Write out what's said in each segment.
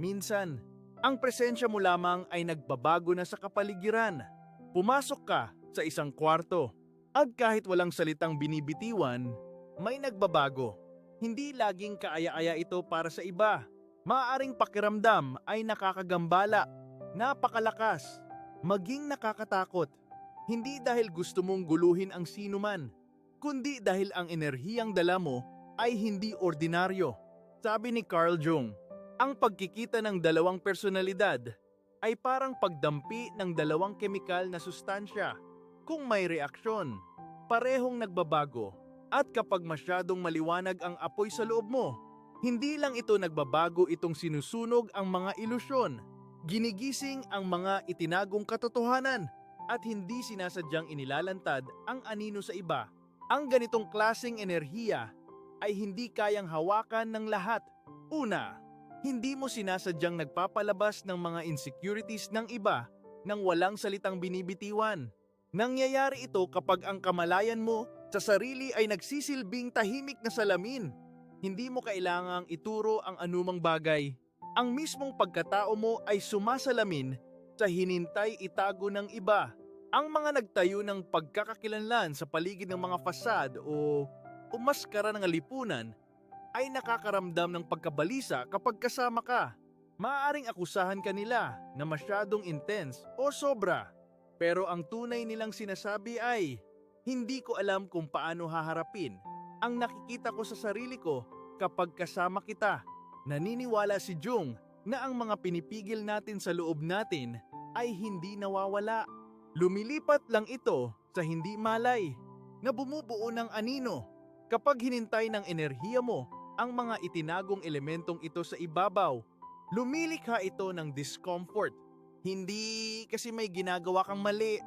Minsan, ang presensya mo lamang ay nagbabago na sa kapaligiran. Pumasok ka sa isang kwarto at kahit walang salitang binibitiwan, may nagbabago. Hindi laging kaaya-aya ito para sa iba. Maaring pakiramdam ay nakakagambala, napakalakas, maging nakakatakot. Hindi dahil gusto mong guluhin ang sinuman, kundi dahil ang enerhiyang dala mo ay hindi ordinaryo. Sabi ni Carl Jung, ang pagkikita ng dalawang personalidad ay parang pagdampi ng dalawang kemikal na sustansya. Kung may reaksyon, parehong nagbabago. At kapag masyadong maliwanag ang apoy sa loob mo, hindi lang ito nagbabago itong sinusunog ang mga ilusyon. Ginigising ang mga itinagong katotohanan at hindi sinasadyang inilalantad ang anino sa iba. Ang ganitong klasing enerhiya ay hindi kayang hawakan ng lahat. Una, hindi mo sinasadyang nagpapalabas ng mga insecurities ng iba nang walang salitang binibitiwan. Nangyayari ito kapag ang kamalayan mo sa sarili ay nagsisilbing tahimik na salamin. Hindi mo kailangang ituro ang anumang bagay. Ang mismong pagkatao mo ay sumasalamin sa hinintay itago ng iba. Ang mga nagtayo ng pagkakakilanlan sa paligid ng mga fasad o umaskara ng lipunan ay nakakaramdam ng pagkabalisa kapag kasama ka. Maaring akusahan ka nila na masyadong intense o sobra. Pero ang tunay nilang sinasabi ay, hindi ko alam kung paano haharapin ang nakikita ko sa sarili ko kapag kasama kita. Naniniwala si Jung na ang mga pinipigil natin sa loob natin ay hindi nawawala. Lumilipat lang ito sa hindi malay na bumubuo ng anino. Kapag hinintay ng enerhiya mo ang mga itinagong elementong ito sa ibabaw, lumilikha ito ng discomfort. Hindi kasi may ginagawa kang mali,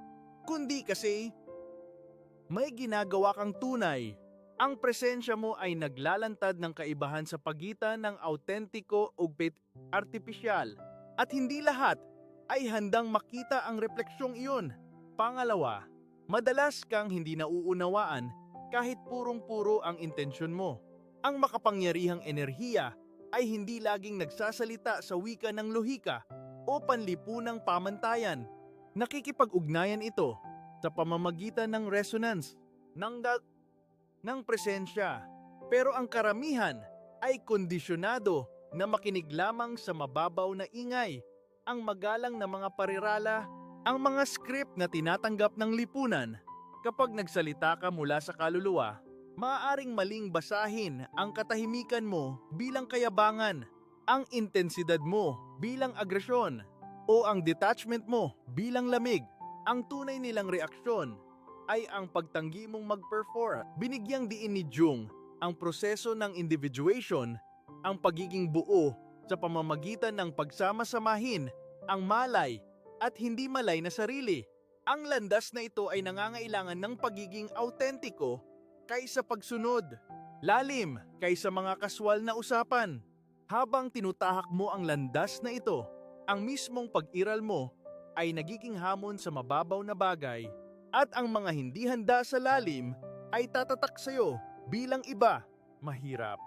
kundi kasi may ginagawa kang tunay. Ang presensya mo ay naglalantad ng kaibahan sa pagitan ng autentiko o bit artipisyal. At hindi lahat ay handang makita ang refleksyong iyon. Pangalawa, madalas kang hindi nauunawaan kahit purong-puro ang intensyon mo. Ang makapangyarihang enerhiya ay hindi laging nagsasalita sa wika ng lohika o panlipunang pamantayan. Nakikipag-ugnayan ito sa pamamagitan ng resonance, ng, da- ng presensya. Pero ang karamihan ay kondisyonado na makinig lamang sa mababaw na ingay, ang magalang na mga parirala, ang mga script na tinatanggap ng lipunan. Kapag nagsalita ka mula sa kaluluwa, maaaring maling basahin ang katahimikan mo bilang kayabangan, ang intensidad mo bilang agresyon, o ang detachment mo bilang lamig. Ang tunay nilang reaksyon ay ang pagtanggi mong mag-perform. Binigyang diin ni Jung ang proseso ng individuation, ang pagiging buo sa pamamagitan ng pagsama-samahin, ang malay at hindi malay na sarili. Ang landas na ito ay nangangailangan ng pagiging autentiko kaysa pagsunod, lalim kaysa mga kaswal na usapan. Habang tinutahak mo ang landas na ito, ang mismong pag-iral mo ay nagiging hamon sa mababaw na bagay at ang mga hindi handa sa lalim ay tatatak sa'yo bilang iba, mahirap,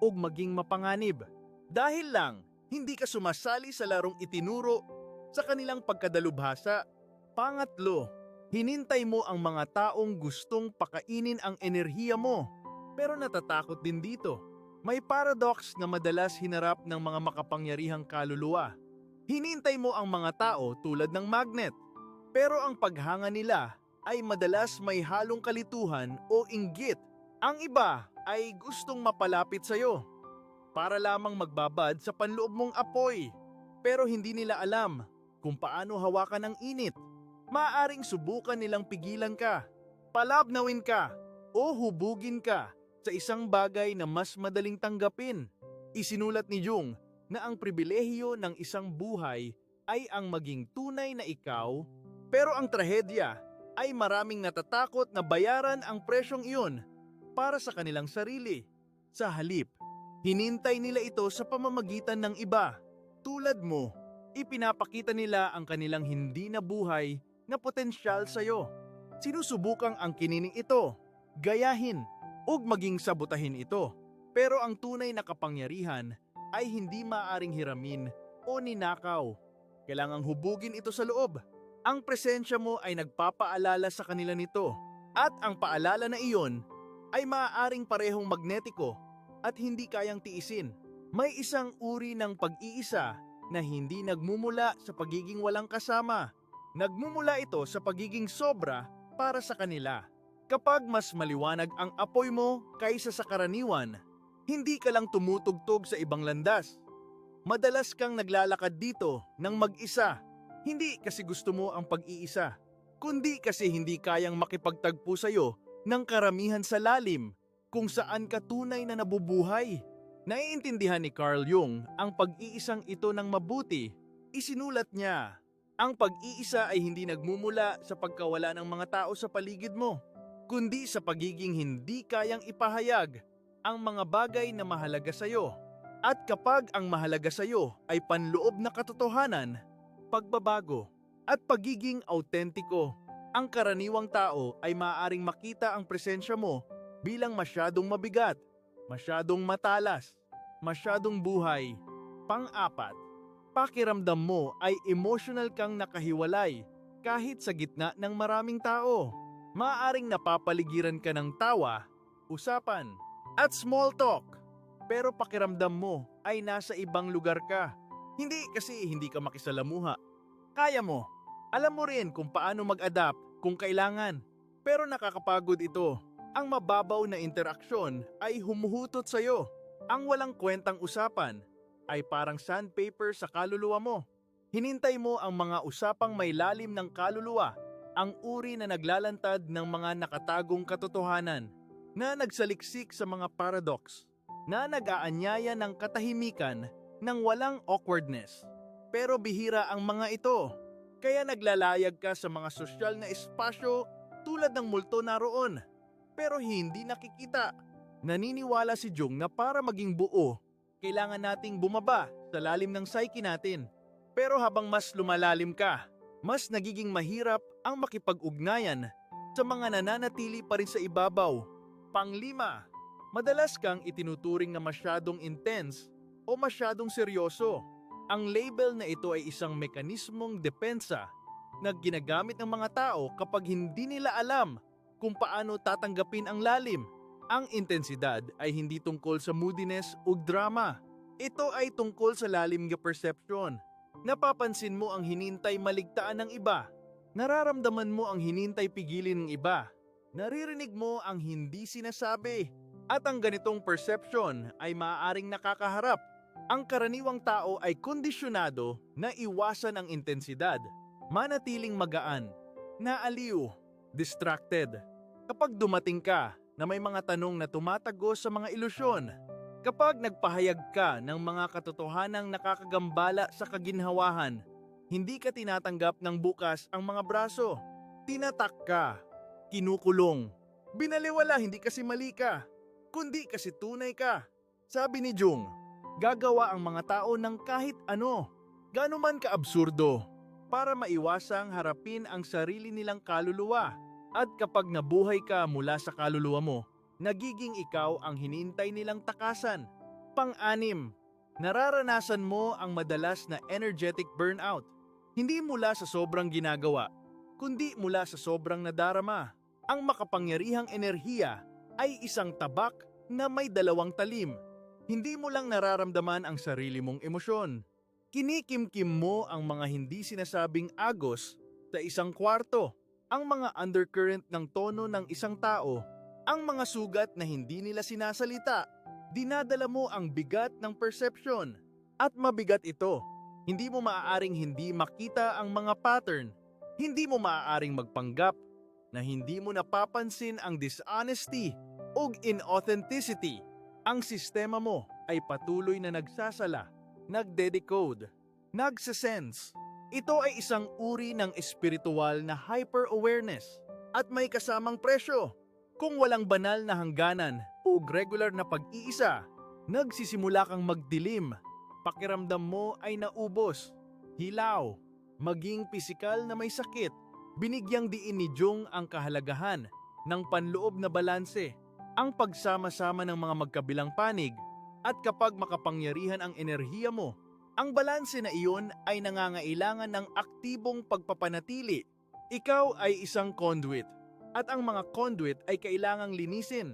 o maging mapanganib. Dahil lang, hindi ka sumasali sa larong itinuro sa kanilang pagkadalubhasa. Pangatlo, hinintay mo ang mga taong gustong pakainin ang enerhiya mo. Pero natatakot din dito. May paradox na madalas hinarap ng mga makapangyarihang kaluluwa. Hinintay mo ang mga tao tulad ng magnet. Pero ang paghanga nila ay madalas may halong kalituhan o inggit. Ang iba ay gustong mapalapit sa iyo para lamang magbabad sa panloob mong apoy. Pero hindi nila alam kung paano hawakan ang init. Maaring subukan nilang pigilan ka, palabnawin ka, o hubugin ka sa isang bagay na mas madaling tanggapin. Isinulat ni Jung na ang pribilehiyo ng isang buhay ay ang maging tunay na ikaw, pero ang trahedya ay maraming natatakot na bayaran ang presyong iyon para sa kanilang sarili. Sa halip, hinintay nila ito sa pamamagitan ng iba. Tulad mo, ipinapakita nila ang kanilang hindi na buhay na potensyal sa iyo. Sinusubukang ang kinining ito, gayahin, ug maging sabutahin ito. Pero ang tunay na kapangyarihan ay hindi maaring hiramin o ninakaw. Kailangang hubugin ito sa loob. Ang presensya mo ay nagpapaalala sa kanila nito. At ang paalala na iyon ay maaaring parehong magnetiko at hindi kayang tiisin. May isang uri ng pag-iisa na hindi nagmumula sa pagiging walang kasama. Nagmumula ito sa pagiging sobra para sa kanila. Kapag mas maliwanag ang apoy mo kaysa sa karaniwan, hindi ka lang tumutugtog sa ibang landas. Madalas kang naglalakad dito ng mag-isa, hindi kasi gusto mo ang pag-iisa, kundi kasi hindi kayang makipagtagpo sa'yo ng karamihan sa lalim kung saan ka tunay na nabubuhay. Naiintindihan ni Carl Jung ang pag-iisang ito ng mabuti. Isinulat niya, ang pag-iisa ay hindi nagmumula sa pagkawala ng mga tao sa paligid mo, kundi sa pagiging hindi kayang ipahayag ang mga bagay na mahalaga sa iyo. At kapag ang mahalaga sa iyo ay panloob na katotohanan, pagbabago, at pagiging autentiko, ang karaniwang tao ay maaaring makita ang presensya mo bilang masyadong mabigat, masyadong matalas, masyadong buhay. Pang-apat, pakiramdam mo ay emotional kang nakahiwalay kahit sa gitna ng maraming tao. Maaring napapaligiran ka ng tawa, usapan, at small talk. Pero pakiramdam mo ay nasa ibang lugar ka. Hindi kasi hindi ka makisalamuha. Kaya mo. Alam mo rin kung paano mag-adapt kung kailangan. Pero nakakapagod ito. Ang mababaw na interaksyon ay humuhutot sa'yo. Ang walang kwentang usapan ay parang sandpaper sa kaluluwa mo. Hinintay mo ang mga usapang may lalim ng kaluluwa, ang uri na naglalantad ng mga nakatagong katotohanan, na nagsaliksik sa mga paradox, na nag-aanyaya ng katahimikan ng walang awkwardness. Pero bihira ang mga ito, kaya naglalayag ka sa mga sosyal na espasyo tulad ng multo naroon, pero hindi nakikita. Naniniwala si Jung na para maging buo, kailangan nating bumaba sa lalim ng psyche natin. Pero habang mas lumalalim ka, mas nagiging mahirap ang makipag-ugnayan sa mga nananatili pa rin sa ibabaw. Panglima, madalas kang itinuturing na masyadong intense o masyadong seryoso. Ang label na ito ay isang mekanismong depensa na ginagamit ng mga tao kapag hindi nila alam kung paano tatanggapin ang lalim. Ang intensidad ay hindi tungkol sa moodiness o drama. Ito ay tungkol sa lalim ng perception. Napapansin mo ang hinintay maligtaan ng iba. Nararamdaman mo ang hinintay pigilin ng iba. Naririnig mo ang hindi sinasabi. At ang ganitong perception ay maaaring nakakaharap. Ang karaniwang tao ay kondisyonado na iwasan ang intensidad. Manatiling magaan, naaliw, distracted. Kapag dumating ka na may mga tanong na tumatagos sa mga ilusyon. Kapag nagpahayag ka ng mga katotohanang nakakagambala sa kaginhawahan, hindi ka tinatanggap ng bukas ang mga braso. Tinatak ka, kinukulong, binaliwala hindi kasi mali ka, kundi kasi tunay ka. Sabi ni Jung, gagawa ang mga tao ng kahit ano, gaano man kaabsurdo, para maiwasang harapin ang sarili nilang kaluluwa. At kapag nabuhay ka mula sa kaluluwa mo, nagiging ikaw ang hinintay nilang takasan. Pang-anim, nararanasan mo ang madalas na energetic burnout. Hindi mula sa sobrang ginagawa, kundi mula sa sobrang nadarama. Ang makapangyarihang enerhiya ay isang tabak na may dalawang talim. Hindi mo lang nararamdaman ang sarili mong emosyon. Kinikimkim mo ang mga hindi sinasabing agos sa isang kwarto ang mga undercurrent ng tono ng isang tao, ang mga sugat na hindi nila sinasalita. Dinadala mo ang bigat ng perception. At mabigat ito. Hindi mo maaaring hindi makita ang mga pattern. Hindi mo maaaring magpanggap na hindi mo napapansin ang dishonesty o inauthenticity. Ang sistema mo ay patuloy na nagsasala, nagde-decode, nagsasense, ito ay isang uri ng espiritual na hyper-awareness at may kasamang presyo. Kung walang banal na hangganan o regular na pag-iisa, nagsisimula kang magdilim. Pakiramdam mo ay naubos, hilaw, maging pisikal na may sakit. Binigyang diin ni Jung ang kahalagahan ng panloob na balanse, ang pagsama-sama ng mga magkabilang panig, at kapag makapangyarihan ang enerhiya mo, Ang balanse na iyon ay nangangailangan ng aktibong pagpapanatili. Ikaw ay isang conduit at ang mga conduit ay kailangang linisin,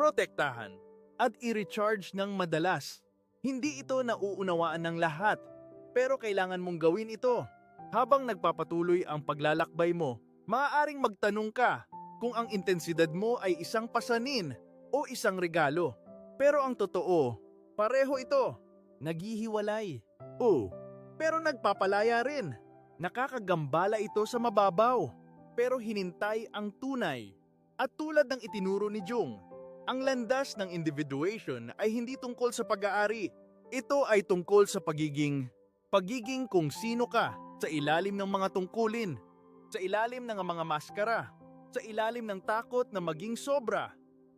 protektahan, at i-recharge ng madalas. Hindi ito nauunawaan ng lahat, pero kailangan mong gawin ito. Habang nagpapatuloy ang paglalakbay mo, maaaring magtanong ka kung ang intensidad mo ay isang pasanin o isang regalo. Pero ang totoo, pareho ito. Naghihiwalay. Oo, pero nagpapalaya rin. Nakakagambala ito sa mababaw, pero hinintay ang tunay. At tulad ng itinuro ni Jung, ang landas ng individuation ay hindi tungkol sa pag-aari. Ito ay tungkol sa pagiging, pagiging kung sino ka sa ilalim ng mga tungkulin, sa ilalim ng mga maskara, sa ilalim ng takot na maging sobra.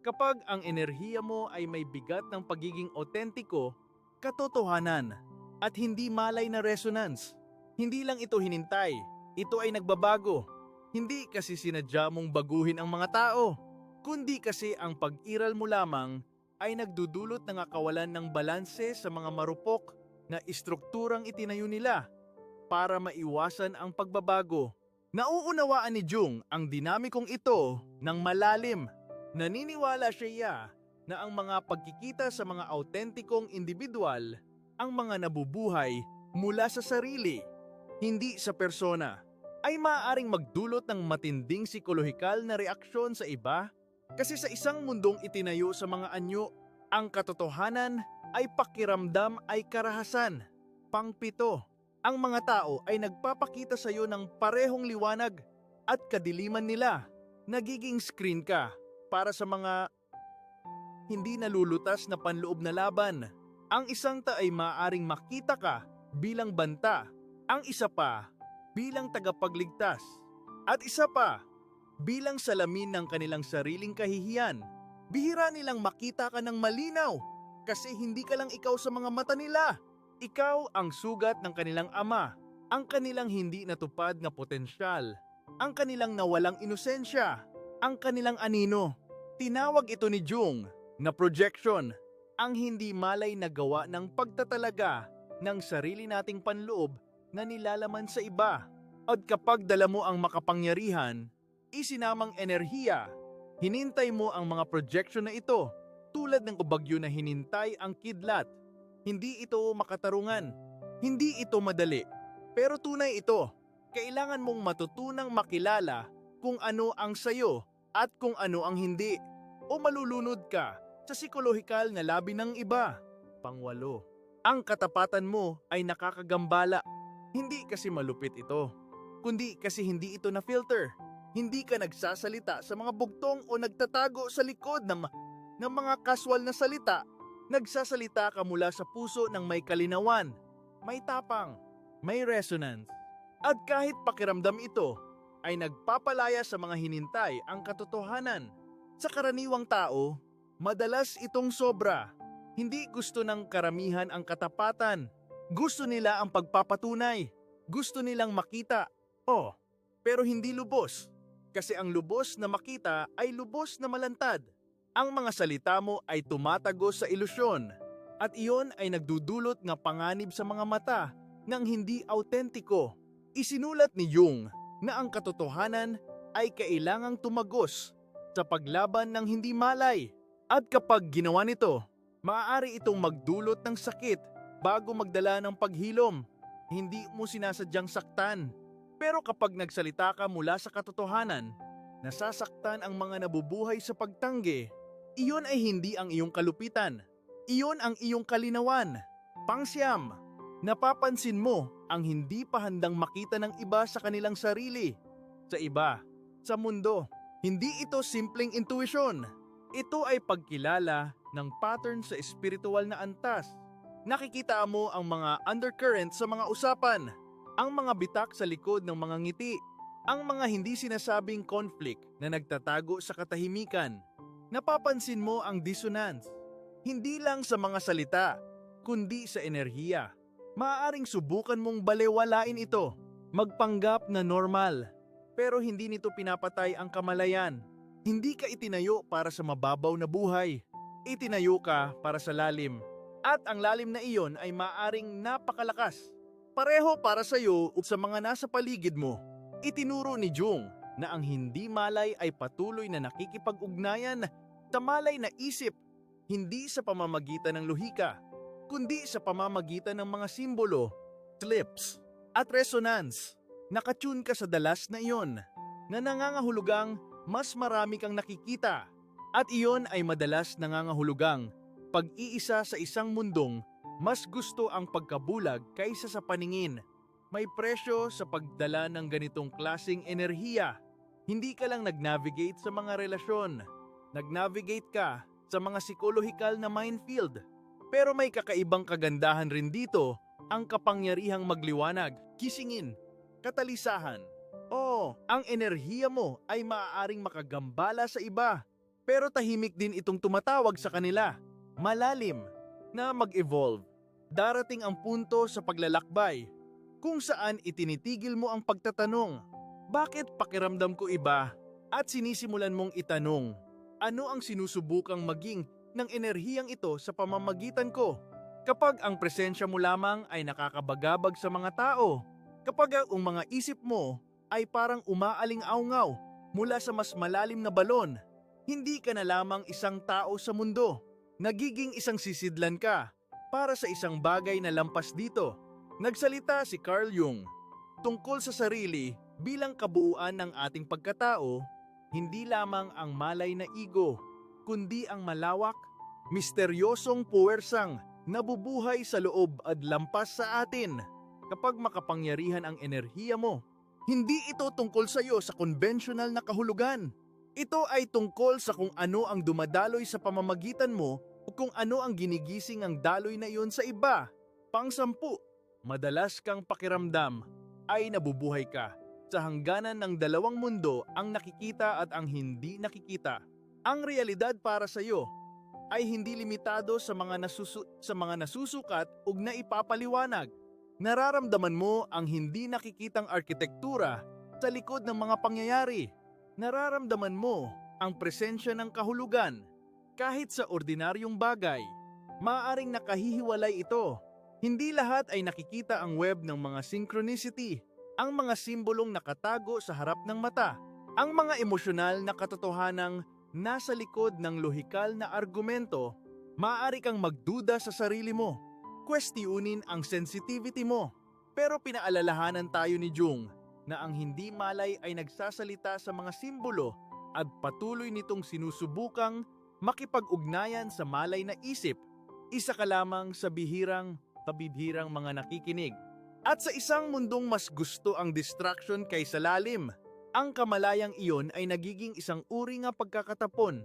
Kapag ang enerhiya mo ay may bigat ng pagiging otentiko, katotohanan, at hindi malay na resonance. Hindi lang ito hinintay, ito ay nagbabago. Hindi kasi sinadya mong baguhin ang mga tao, kundi kasi ang pag-iral mo lamang ay nagdudulot ng kawalan ng balanse sa mga marupok na istrukturang itinayo nila para maiwasan ang pagbabago. Nauunawaan ni Jung ang dinamikong ito ng malalim. Naniniwala siya na ang mga pagkikita sa mga autentikong individual ang mga nabubuhay mula sa sarili, hindi sa persona, ay maaaring magdulot ng matinding psikolohikal na reaksyon sa iba kasi sa isang mundong itinayo sa mga anyo, ang katotohanan ay pakiramdam ay karahasan. Pangpito, ang mga tao ay nagpapakita sa iyo ng parehong liwanag at kadiliman nila. Nagiging screen ka para sa mga hindi nalulutas na panloob na laban. Ang isang ta ay maaring makita ka bilang banta, ang isa pa bilang tagapagligtas, at isa pa bilang salamin ng kanilang sariling kahihiyan. Bihira nilang makita ka ng malinaw kasi hindi ka lang ikaw sa mga mata nila. Ikaw ang sugat ng kanilang ama, ang kanilang hindi natupad na potensyal, ang kanilang nawalang inosensya, ang kanilang anino. Tinawag ito ni Jung na projection, ang hindi malay na gawa ng pagtatalaga ng sarili nating panloob na nilalaman sa iba. At kapag dala mo ang makapangyarihan, isinamang enerhiya, hinintay mo ang mga projection na ito tulad ng ubagyo na hinintay ang kidlat. Hindi ito makatarungan, hindi ito madali, pero tunay ito. Kailangan mong matutunang makilala kung ano ang sayo at kung ano ang hindi. O malulunod ka sa psikolohikal na labi ng iba. Pangwalo, ang katapatan mo ay nakakagambala. Hindi kasi malupit ito, kundi kasi hindi ito na-filter. Hindi ka nagsasalita sa mga bugtong o nagtatago sa likod ng, ng mga kaswal na salita. Nagsasalita ka mula sa puso ng may kalinawan, may tapang, may resonance. At kahit pakiramdam ito, ay nagpapalaya sa mga hinintay ang katotohanan. Sa karaniwang tao, madalas itong sobra. Hindi gusto ng karamihan ang katapatan. Gusto nila ang pagpapatunay. Gusto nilang makita. Oh, pero hindi lubos. Kasi ang lubos na makita ay lubos na malantad. Ang mga salita mo ay tumatagos sa ilusyon. At iyon ay nagdudulot ng panganib sa mga mata ng hindi autentiko. Isinulat ni Jung na ang katotohanan ay kailangang tumagos sa paglaban ng hindi malay. At kapag ginawa nito, maaari itong magdulot ng sakit bago magdala ng paghilom. Hindi mo sinasadyang saktan. Pero kapag nagsalita ka mula sa katotohanan, nasasaktan ang mga nabubuhay sa pagtanggi. Iyon ay hindi ang iyong kalupitan. Iyon ang iyong kalinawan. Pangsyam, napapansin mo ang hindi pa handang makita ng iba sa kanilang sarili. Sa iba, sa mundo. Hindi ito simpleng intuition. Ito ay pagkilala ng pattern sa espiritual na antas. Nakikita mo ang mga undercurrent sa mga usapan, ang mga bitak sa likod ng mga ngiti, ang mga hindi sinasabing conflict na nagtatago sa katahimikan. Napapansin mo ang dissonance, hindi lang sa mga salita, kundi sa enerhiya. Maaaring subukan mong balewalain ito, magpanggap na normal, pero hindi nito pinapatay ang kamalayan. Hindi ka itinayo para sa mababaw na buhay. Itinayo ka para sa lalim. At ang lalim na iyon ay maaring napakalakas. Pareho para sa iyo o sa mga nasa paligid mo. Itinuro ni Jung na ang hindi malay ay patuloy na nakikipag-ugnayan sa malay na isip, hindi sa pamamagitan ng lohika, kundi sa pamamagitan ng mga simbolo, clips, at resonance. Nakatune ka sa dalas na iyon na nangangahulugang mas marami kang nakikita at iyon ay madalas nangangahulugang pag-iisa sa isang mundong mas gusto ang pagkabulag kaysa sa paningin. May presyo sa pagdala ng ganitong klasing enerhiya. Hindi ka lang nag-navigate sa mga relasyon. Nag-navigate ka sa mga psikolohikal na minefield. Pero may kakaibang kagandahan rin dito ang kapangyarihang magliwanag, kisingin, katalisahan. Ang enerhiya mo ay maaaring makagambala sa iba. Pero tahimik din itong tumatawag sa kanila. Malalim na mag-evolve. Darating ang punto sa paglalakbay kung saan itinitigil mo ang pagtatanong, bakit pakiramdam ko iba? At sinisimulan mong itanong, ano ang sinusubukang maging ng enerhiyang ito sa pamamagitan ko? Kapag ang presensya mo lamang ay nakakabagabag sa mga tao, kapag ang mga isip mo ay parang umaaling-aungaw mula sa mas malalim na balon, hindi ka na lamang isang tao sa mundo. Nagiging isang sisidlan ka para sa isang bagay na lampas dito. Nagsalita si Carl Jung tungkol sa sarili bilang kabuuan ng ating pagkatao, hindi lamang ang malay na ego, kundi ang malawak, misteryosong puwersang nabubuhay sa loob at lampas sa atin. Kapag makapangyarihan ang enerhiya mo, hindi ito tungkol sa iyo sa konbensyonal na kahulugan. Ito ay tungkol sa kung ano ang dumadaloy sa pamamagitan mo o kung ano ang ginigising ang daloy na iyon sa iba. Pangsampu, madalas kang pakiramdam ay nabubuhay ka sa hangganan ng dalawang mundo ang nakikita at ang hindi nakikita. Ang realidad para sa iyo ay hindi limitado sa mga nasusu sa mga nasusukat ug naipapaliwanag. Nararamdaman mo ang hindi nakikitang arkitektura sa likod ng mga pangyayari. Nararamdaman mo ang presensya ng kahulugan kahit sa ordinaryong bagay. Maaring nakahihiwalay ito. Hindi lahat ay nakikita ang web ng mga synchronicity, ang mga simbolong nakatago sa harap ng mata, ang mga emosyonal na katotohanang nasa likod ng lohikal na argumento, maaari kang magduda sa sarili mo, kwestiyunin ang sensitivity mo. Pero pinaalalahanan tayo ni Jung na ang hindi malay ay nagsasalita sa mga simbolo at patuloy nitong sinusubukang makipag-ugnayan sa malay na isip, isa ka lamang sa bihirang, kabibhirang mga nakikinig. At sa isang mundong mas gusto ang distraction kaysa lalim, ang kamalayang iyon ay nagiging isang uri nga pagkakatapon,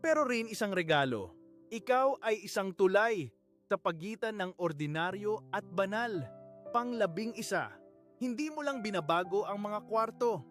pero rin isang regalo. Ikaw ay isang tulay sa pagitan ng ordinaryo at banal. Panglabing isa, hindi mo lang binabago ang mga kwarto.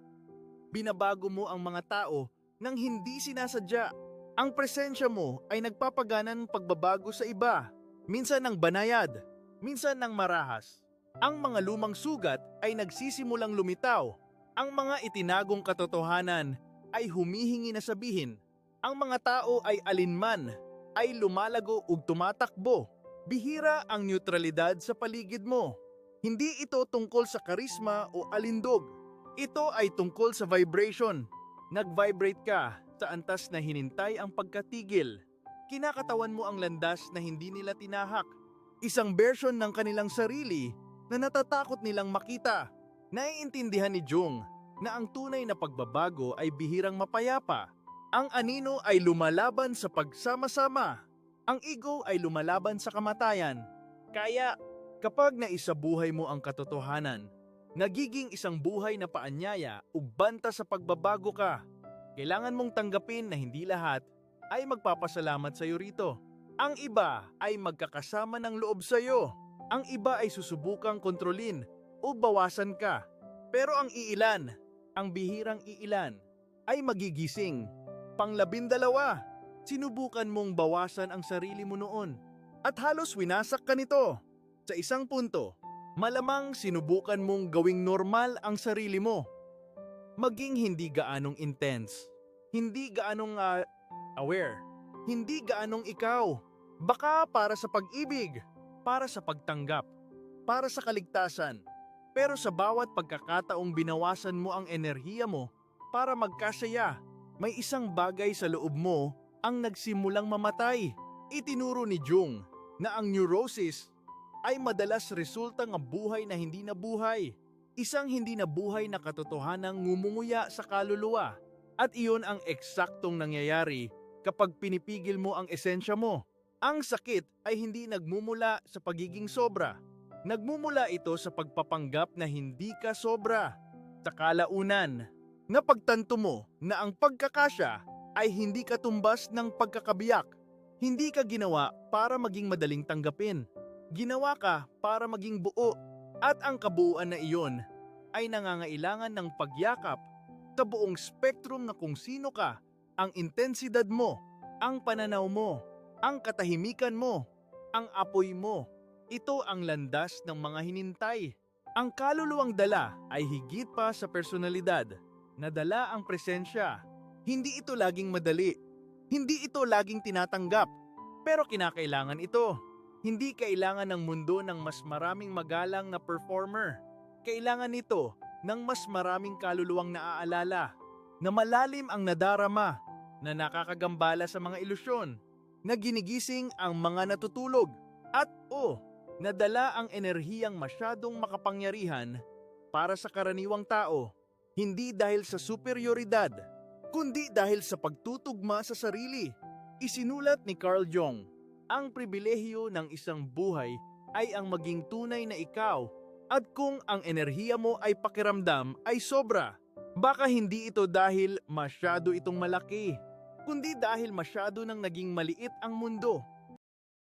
Binabago mo ang mga tao nang hindi sinasadya. Ang presensya mo ay nagpapagana ng pagbabago sa iba, minsan ng banayad, minsan ng marahas. Ang mga lumang sugat ay nagsisimulang lumitaw. Ang mga itinagong katotohanan ay humihingi na sabihin. Ang mga tao ay alinman, ay lumalago ug tumatakbo. Bihira ang neutralidad sa paligid mo. Hindi ito tungkol sa karisma o alindog. Ito ay tungkol sa vibration. Nag-vibrate ka sa antas na hinintay ang pagkatigil. Kinakatawan mo ang landas na hindi nila tinahak. Isang version ng kanilang sarili na natatakot nilang makita. Naiintindihan ni Jung na ang tunay na pagbabago ay bihirang mapayapa. Ang anino ay lumalaban sa pagsama-sama. Ang ego ay lumalaban sa kamatayan. Kaya kapag naisabuhay mo ang katotohanan, nagiging isang buhay na paanyaya ug banta sa pagbabago ka. Kailangan mong tanggapin na hindi lahat ay magpapasalamat sa iyo rito. Ang iba ay magkakasama ng loob sa iyo. Ang iba ay susubukang kontrolin o bawasan ka. Pero ang iilan, ang bihirang iilan, ay magigising. Panglabindalawa, sinubukan mong bawasan ang sarili mo noon at halos winasak ka nito. Sa isang punto, malamang sinubukan mong gawing normal ang sarili mo. Maging hindi gaanong intense, hindi gaanong ah, aware, hindi gaanong ikaw. Baka para sa pag-ibig, para sa pagtanggap, para sa kaligtasan. Pero sa bawat pagkakataong binawasan mo ang enerhiya mo para magkasaya, may isang bagay sa loob mo ang nagsimulang mamatay. Itinuro ni Jung na ang neurosis ay madalas resulta ng buhay na hindi nabuhay. Isang hindi nabuhay na katotohanang ngumunguya sa kaluluwa. At iyon ang eksaktong nangyayari kapag pinipigil mo ang esensya mo. Ang sakit ay hindi nagmumula sa pagiging sobra. Nagmumula ito sa pagpapanggap na hindi ka sobra. Sa kalaunan, napagtanto mo na ang pagkakasya ay hindi katumbas ng pagkakabiyak. Hindi ka ginawa para maging madaling tanggapin. Ginawa ka para maging buo at ang kabuuan na iyon ay nangangailangan ng pagyakap sa buong spektrum na kung sino ka, ang intensidad mo, ang pananaw mo, ang katahimikan mo, ang apoy mo. Ito ang landas ng mga hinintay. Ang kaluluwang dala ay higit pa sa personalidad. Nadala ang presensya. Hindi ito laging madali. Hindi ito laging tinatanggap. Pero kinakailangan ito. Hindi kailangan ng mundo ng mas maraming magalang na performer. Kailangan nito ng mas maraming kaluluwang naaalala, na malalim ang nadarama, na nakakagambala sa mga ilusyon, na ginigising ang mga natutulog, at o, nadala ang enerhiyang masyadong makapangyarihan para sa karaniwang tao, hindi dahil sa superioridad, kundi dahil sa pagtutugma sa sarili. Isinulat ni Carl Jung, ang pribilehiyo ng isang buhay ay ang maging tunay na ikaw at kung ang enerhiya mo ay pakiramdam ay sobra, baka hindi ito dahil masyado itong malaki, kundi dahil masyado nang naging maliit ang mundo